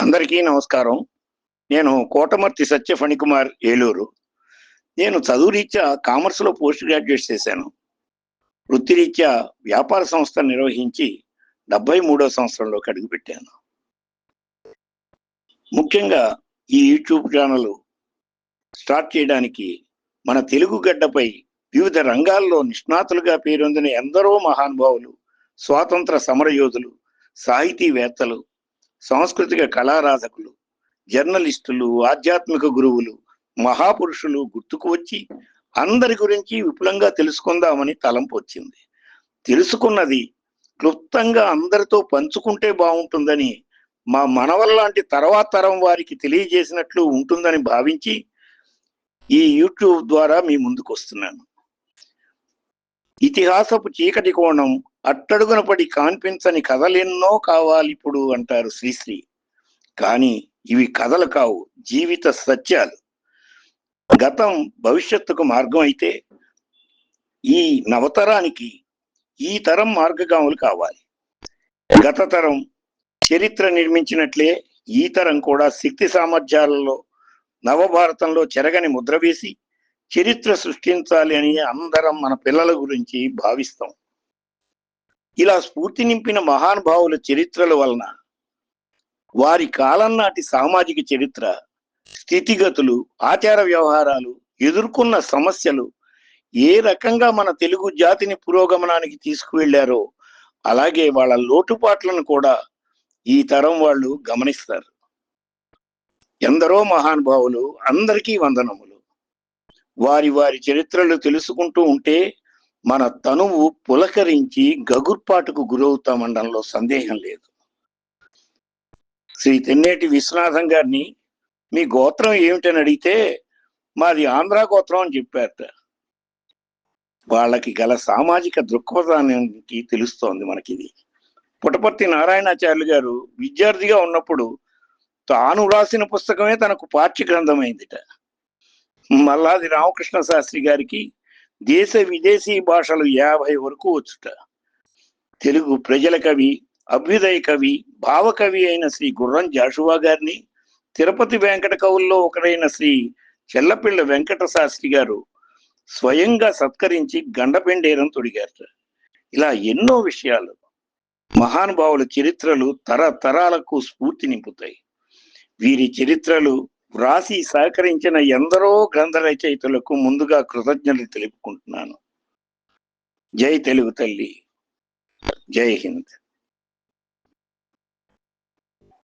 అందరికీ నమస్కారం. నేను కోటమర్తి సత్య ఫణికుమార్ ఏలూరు. నేను చదువురీత్యా కామర్స్లో పోస్ట్ గ్రాడ్యుయేట్ చేశాను. వృత్తిరీత్యా వ్యాపార సంస్థ నిర్వహించి డెబ్బై మూడో సంవత్సరంలోకి అడుగుపెట్టాను. ముఖ్యంగా ఈ యూట్యూబ్ ఛానల్ స్టార్ట్ చేయడానికి మన తెలుగు గడ్డపై వివిధ రంగాల్లో నిష్ణాతులుగా పేరొందిన ఎందరో మహానుభావులు స్వాతంత్ర సమరయోధులు సాహితీవేత్తలు సాంస్కృతిక కళారాధకులు జర్నలిస్టులు ఆధ్యాత్మిక గురువులు మహాపురుషులు గుర్తుకు వచ్చి అందరి గురించి విపులంగా తెలుసుకుందామని తలంపు వచ్చింది. తెలుసుకున్నది క్లుప్తంగా అందరితో పంచుకుంటే బాగుంటుందని మా మనవల్లాంటి తర్వాత తరం వారికి తెలియజేసినట్లు ఉంటుందని భావించి ఈ యూట్యూబ్ ద్వారా మీ ముందుకు వస్తున్నాను ఇతిహాసపు చీకటి కోణం అట్టడుగున పడి కాన్పించని కథలెన్నో కావాలి ఇప్పుడు అంటారు శ్రీశ్రీ. కానీ ఇవి కథలు కావు జీవిత సత్యాలు. గతం భవిష్యత్తుకు మార్గం అయితే ఈ నవతరానికి ఈ తరం మార్గగాములు కావాలి. గత తరం చరిత్ర నిర్మించినట్లే ఈ తరం కూడా శక్తి సామర్థ్యాలలో నవభారతంలో చెరగని ముద్ర వేసి చరిత్ర సృష్టించాలి అని అందరం మన పిల్లల గురించి భావిస్తాం. ఇలా స్ఫూర్తి నింపిన మహానుభావుల చరిత్రల వలన వారి కాలం నాటి సామాజిక చరిత్ర స్థితిగతులు ఆచార వ్యవహారాలు ఎదుర్కొన్న సమస్యలు ఏ రకంగా మన తెలుగు జాతిని పురోగమనానికి తీసుకువెళ్ళారో అలాగే వాళ్ళ లోటుపాట్లను కూడా ఈ తరం వాళ్ళు గమనిస్తారు. ఎందరో మహానుభావులు అందరికీ వందనములు. వారి వారి చరిత్రలు తెలుసుకుంటూ ఉంటే మన తనువు పులకరించి గగుర్పాటుకు గురవుతామనడంలో సందేహం లేదు. శ్రీ తెన్నేటి విశ్వనాథం గారిని మీ గోత్రం ఏమిటని అడిగితే మాది ఆంధ్ర గోత్రం అని చెప్పారట. వాళ్ళకి గల సామాజిక దృక్పథానికి తెలుస్తోంది మనకి ఇది పుటపర్తి నారాయణాచార్యులు గారు విద్యార్థిగా ఉన్నప్పుడు తాను రాసిన పుస్తకమే తనకు పాఠ్య గ్రంథమైందిట మల్లాది రామకృష్ణ శాస్త్రి గారికి దేశ విదేశీ భాషలు యాభై వరకు వచ్చుట. తెలుగు ప్రజల కవి అభ్యుదయ కవి భావకవి అయిన శ్రీ గుర్రం జాషువా గారిని తిరుపతి వెంకట కవుల్లో ఒకరైన శ్రీ చెల్లపిళ్ళ వెంకట శాస్త్రి గారు స్వయంగా సత్కరించి గండపెండేరం తొడిగారు ఇలా ఎన్నో విషయాలు మహానుభావుల చరిత్రలు తరతరాలకు స్ఫూర్తి నింపుతాయి. వీరి చరిత్రలు వ్రాసి సహకరించిన ఎందరో గ్రంథ రచయితలకు ముందుగా కృతజ్ఞతలు తెలుపుకుంటున్నాను. జై తెలుగు తల్లి. జై హింద్.